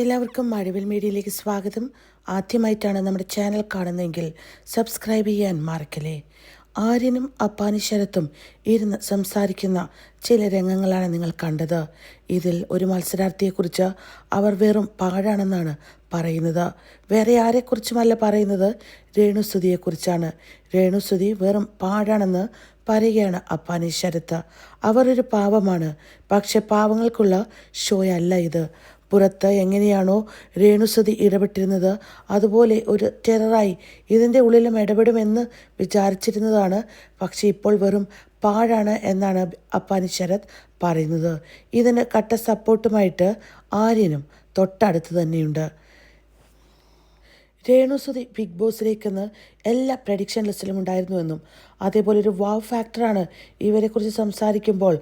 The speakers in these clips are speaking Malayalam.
എല്ലാവർക്കും മഴവിൽ മീഡിയയിലേക്ക് സ്വാഗതം. ആദ്യമായിട്ടാണ് നമ്മുടെ ചാനൽ കാണുന്നതെങ്കിൽ സബ്സ്ക്രൈബ് ചെയ്യാൻ മറക്കല്ലേ. ആര്യനും അപ്പാനിശ്വരത്തും ഇരുന്ന് സംസാരിക്കുന്ന ചില രംഗങ്ങളാണ് നിങ്ങൾ കണ്ടത്. ഇതിൽ ഒരു മത്സരാർത്ഥിയെക്കുറിച്ച് അവർ വെറും പാഴാണെന്നാണ് പറയുന്നത്. വേറെ ആരെക്കുറിച്ചുമല്ല പറയുന്നത്. രേണുസുതിയെക്കുറിച്ചാണ്. രേണുസുതി വെറും പാഴാണെന്ന് പറയുകയാണ് അപ്പാനി ശരത്ത്. അവർ ഒരു പാവമാണ്. പക്ഷെ പാവങ്ങൾക്കുള്ള ഷോയല്ല ഇത്. പുറത്ത് എങ്ങനെയാണോ രേണുസതി ഇടപെട്ടിരുന്നത്. അതുപോലെ ഒരു ടെററായി ഇതിന്റെ ഉള്ളിലും ഇടപെടുമെന്ന് വിചാരിച്ചിരുന്നതാണ്. പക്ഷേ ഇപ്പോൾ വെറും പാഴാണ് എന്നാണ് അപ്പാനി ശരത് പറയുന്നത്. ഇതിന് കട്ട സപ്പോർട്ടുമായിട്ട് ആര്യനും തൊട്ടടുത്ത് തന്നെയുണ്ട്. രേണുസുതി ബിഗ് ബോസിലേക്കെന്ന് എല്ലാ പ്രഡിക്ഷൻ ലിസ്റ്റിലും ഉണ്ടായിരുന്നുവെന്നും അതേപോലെ ഒരു വാവ് ഫാക്ടറാണ് ഇവരെക്കുറിച്ച് സംസാരിക്കുമ്പോൾ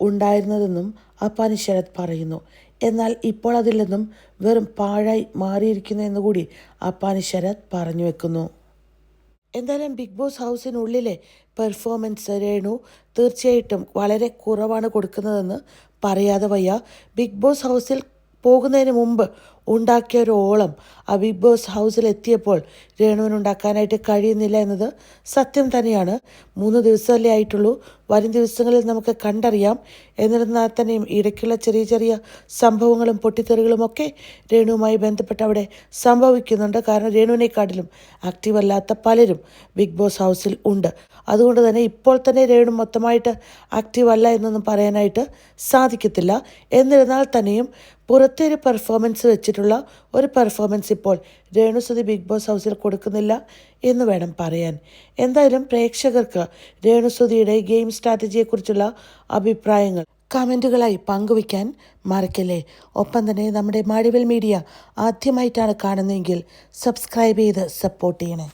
ഉണ്ടായിരുന്നതെന്നും അപ്പാനി ശരത് പറയുന്നു. എന്നാൽ ഇപ്പോൾ അതിൽ നിന്നും വെറും പാഴായി മാറിയിരിക്കുന്നു എന്നുകൂടി അപ്പാനി ശരത് പറഞ്ഞു വെക്കുന്നു. എന്തായാലും ബിഗ് ബോസ് ഹൗസിനുള്ളിലെ പെർഫോമൻസ് രേണു തീർച്ചയായിട്ടും വളരെ കുറവാണ് കൊടുക്കുന്നതെന്ന് പറയാതെ വയ്യ. ബിഗ് ബോസ് ഹൗസിൽ പോകുന്നതിന് മുമ്പ് ഉണ്ടാക്കിയ ഒരു ഓളം ആ ബിഗ് ബോസ് ഹൗസിൽ എത്തിയപ്പോൾ രേണുവിന് ഉണ്ടാക്കാനായിട്ട് കഴിയുന്നില്ല എന്നത് സത്യം തന്നെയാണ്. മൂന്ന് ദിവസമല്ലേ ആയിട്ടുള്ളൂ. വരും ദിവസങ്ങളിൽ നമുക്ക് കണ്ടറിയാം. എന്നിരുന്നാൽ തന്നെയും ഇടയ്ക്കുള്ള ചെറിയ ചെറിയ സംഭവങ്ങളും പൊട്ടിത്തെറികളും ഒക്കെ രേണുവുമായി ബന്ധപ്പെട്ട് അവിടെ സംഭവിക്കുന്നുണ്ട്. കാരണം രേണുവിനെക്കാട്ടിലും ആക്റ്റീവ് അല്ലാത്ത പലരും ബിഗ് ബോസ് ഹൗസിൽ ഉണ്ട്. അതുകൊണ്ട് തന്നെ ഇപ്പോൾ തന്നെ രേണു മൊത്തമായിട്ട് ആക്റ്റീവ് അല്ല എന്നൊന്നും പറയാനായിട്ട് സാധിക്കത്തില്ല. എന്നിരുന്നാൽ തന്നെയും പുറത്തെ ഒരു പെർഫോമൻസ് വെച്ചിട്ടുള്ള ഒരു പെർഫോമൻസ് ഇപ്പോൾ രേണുസുതി ബിഗ് ബോസ് ഹൗസിൽ കൊടുക്കുന്നില്ല എന്ന് വേണം പറയാൻ. എന്തായാലും പ്രേക്ഷകർക്ക് രേണുസുതിയുടെ ഗെയിം സ്ട്രാറ്റജിയെക്കുറിച്ചുള്ള അഭിപ്രായങ്ങൾ കമന്റുകളായി പങ്കുവയ്ക്കാൻ മറക്കല്ലേ? ഒപ്പം തന്നെ നമ്മുടെ മാടിവൽ മീഡിയ ആദ്യമായിട്ടാണ് കാണുന്നതെങ്കിൽ സബ്സ്ക്രൈബ് ചെയ്ത് സപ്പോർട്ട് ചെയ്യണേ.